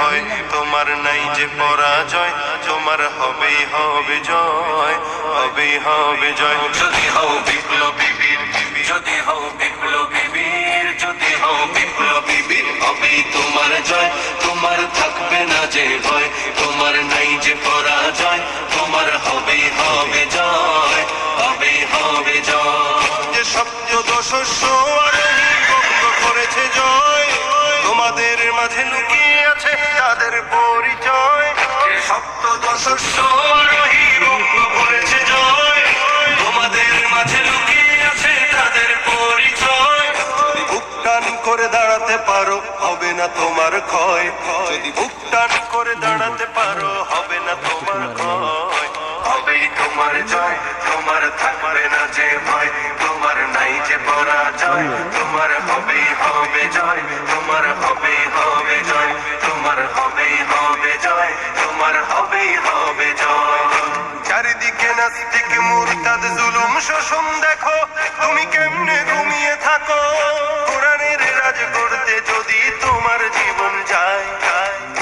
ভয় তোমার নাই যে পরাজয়, তোমার হবেই হবে জয়, হবেই হবে জয়। যদি হও বিপ্লবী বীর, যদি হও বিপ্লবী বীর, যদি হও বিপ্লবী বীর, হবেই তোমার জয়। তোমার থাকবে না যে ভয়, তোমার নাই যে পরাজয়, তোমার হবেই হবে জয়, হবেই হবে জয়। যে আরোহী করেছে জয়, তোমাদের মাঝে লুকিয়ে করে দাঁড়াতে পারো, হবে না তোমার ক্ষয়। যদি বুক টান করে দাঁড়াতে পারো, হবে না তোমার ক্ষয়। হবেই তোমার জয়, তোমার নাস্তিক মুরতাদ জুলুম শোষণ দেখো। তুমি কেমনে ঘুমিয়ে থাকো? কোরআনের রাজ করতে যদি তোমার জীবন যায়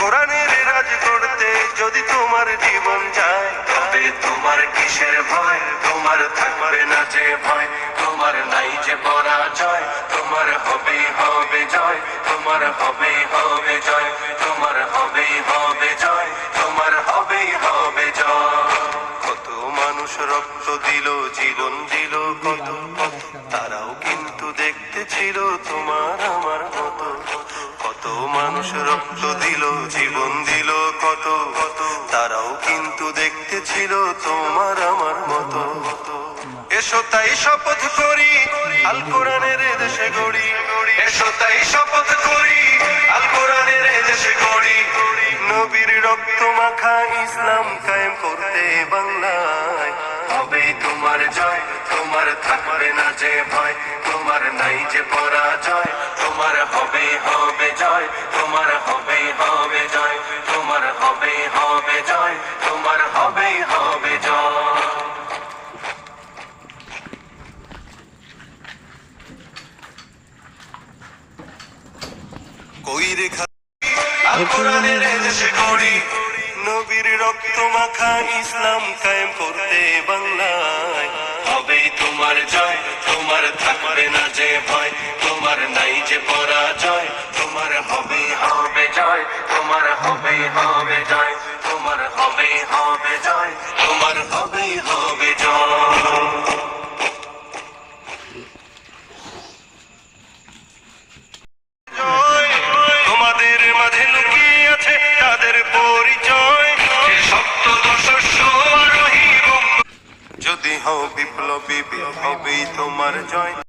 কোরআনের রাজ করতে যদি তোমার জীবন যায়, তবে তোমার কিসের ভয়? তোমার থাকবে না যে ভয়। তোমার নাই যে পরাজয়। তোমার হবেই হবে জয়। তোমার হবেই হবে জয়। মানুষ রক্ত দিল, জীবন দিল কত তারাও কিন্তু দেখতে ছিল তোমার আমার মতো। কত মানুষ রক্ত দিল, জীবন দিল কত কত। তারাও কিন্তু দেখতে ছিল তোমার আমার মতো। এসো তাই শপথ করি, আল কোরআনের দেশে গড়ি। এসো তাই শপথ করি, আল কোরআনের দেশে গড়ি। নবীর রক্ত মাখা ইসলাম কায়েম করতে বাংলায় হবেই তোমার জয়, তোমার থাকবে না যে ভয়, তোমার নাই যে পরাজয়, তোমার হবেই হবে জয়, তোমার হবেই হবে জয়, তোমার হবেই হবে জয়, তোমার হবেই হবে জয়। কই রেখা কোরআনের দেশে গড়ি নবীর রক্ত মাখা ইসলাম কায়েম করতে বাংলায়। হবেই তোমার জয় তোমার থাকবে না যে ভয় তোমার নাই যে পরাজয় তোমার হবেই হবে জয় তোমার হবেই হবে জয় তোমার হবেই হবে জয় তোমার হবে জয়। জয়। তোমাদের মাঝে লুকিয়ে আছে তাদের পরিচয়। যদি হও বিপ্লবী হবেই তোমার জয়।